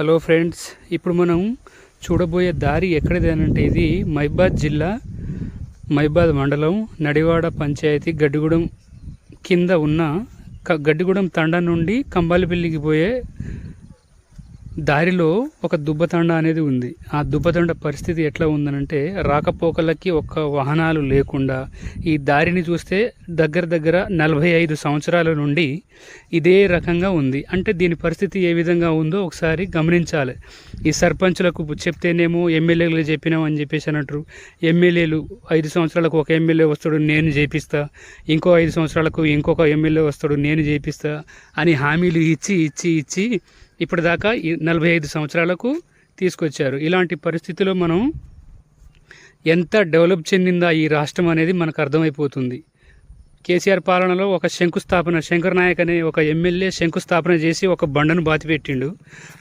Hello friends ఇప్పుడు మనం చూడబోయే దారి ఎక్కడిది ఇది మైబాద్ జిల్లా మైబాద్ మండలం నడివాడ పంచాయతీ గడ్డిగూడెం కింద ఉన్న గడ్డిగూడెం తండ నుండి కంబాలపల్లికి పోయే దారిలో ఒక దుబ్బతండ అనేది ఉంది. ఆ దుబ్బతండ పరిస్థితి ఎట్లా ఉందనంటే రాకపోకలకి ఒక్క వాహనాలు లేకుండా ఈ దారిని చూస్తే దగ్గర దగ్గర నలభై ఐదు సంవత్సరాల నుండి ఇదే రకంగా ఉంది. అంటే దీని పరిస్థితి ఏ విధంగా ఉందో ఒకసారి గమనించాలి. ఈ సర్పంచులకు చెప్తేనేమో ఎమ్మెల్యేలు చెప్పినాం అని చెప్పేసి అన్నట్టు ఎమ్మెల్యేలు ఐదు సంవత్సరాలకు ఒక ఎమ్మెల్యే వస్తాడు నేను చేపిస్తా. ఇంకో ఐదు సంవత్సరాలకు ఇంకొక ఎమ్మెల్యే వస్తాడు నేను చేపిస్తా అని హామీలు ఇచ్చి ఇచ్చి ఇచ్చి ఇప్పటిదాకా ఈ నలభై ఐదు సంవత్సరాలకు తీసుకొచ్చారు. ఇలాంటి పరిస్థితిలో మనం ఎంత డెవలప్ చెందిందా ఈ రాష్ట్రం అనేది మనకు అర్థమైపోతుంది. కేసీఆర్ పాలనలో ఒక శంకుస్థాపన శంకర్ నాయక్ అనే ఒక ఎమ్మెల్యే శంకుస్థాపన చేసి ఒక బండను బాతిపెట్టిండు.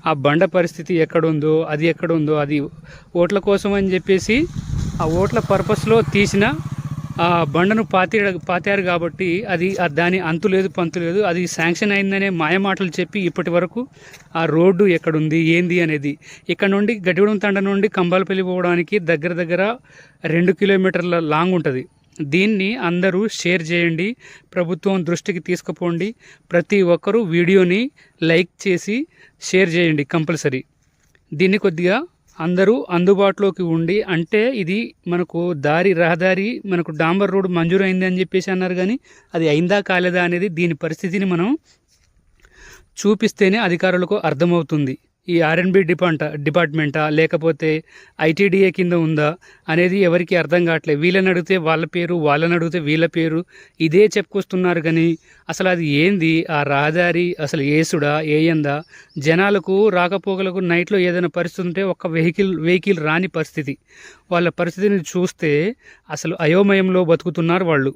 ఆ బండ పరిస్థితి ఎక్కడుందో అది ఎక్కడుందో అది ఓట్ల కోసం అని చెప్పేసి ఆ ఓట్ల పర్పస్లో తీసిన బండను పాతి పాతారు కాబట్టి అది దాని అంతు లేదు పంతు లేదు. అది శాంక్షన్ అయిందనే మాయమాటలు చెప్పి ఇప్పటి వరకు ఆ రోడ్డు ఎక్కడుంది ఏంది అనేది. ఇక్కడ నుండి గడ్డిగూడెం తండ నుండి కంబాలపల్లి పోవడానికి దగ్గర దగ్గర రెండు కిలోమీటర్ల లాంగ్ ఉంటుంది. దీన్ని అందరూ షేర్ చేయండి ప్రభుత్వం దృష్టికి తీసుకుపోండి. ప్రతి ఒక్కరూ వీడియోని లైక్ చేసి షేర్ చేయండి కంపల్సరీ. దీన్ని కొద్దిగా అందరూ అందుబాటులోకి ఉండి అంటే ఇది మనకు దారి రహదారి మనకు డాంబర్ రోడ్ మంజూరు అయింది అని చెప్పేసి అన్నారు కానీ అది అయిందా కాలేదా అనేది దీని పరిస్థితిని మనం చూపిస్తేనే అధికారులకు అర్థమవుతుంది. ఈ ఆర్ఎన్బి డిపార్ట్ డిపార్ట్మెంటా? లేకపోతే ఐటీడీఏ కింద ఉందా? అనేది ఎవరికి అర్థం కావట్లేదు వీళ్ళని అడిగితే వాళ్ళ పేరు వాళ్ళని అడిగితే వీళ్ళ పేరు. ఇదే చెప్పుకొస్తున్నారు కానీ అసలు అది ఏంది? ఆ రహదారి అసలు ఏసుడా? ఏయందా? జనాలకు రాకపోకలకు నైట్లో ఏదైనా పరిస్థితి ఉంటే ఒక వెహికల్ వెహికల్ రాని పరిస్థితి. వాళ్ళ పరిస్థితిని చూస్తే అసలు అయోమయంలో బతుకుతున్నారు వాళ్ళు.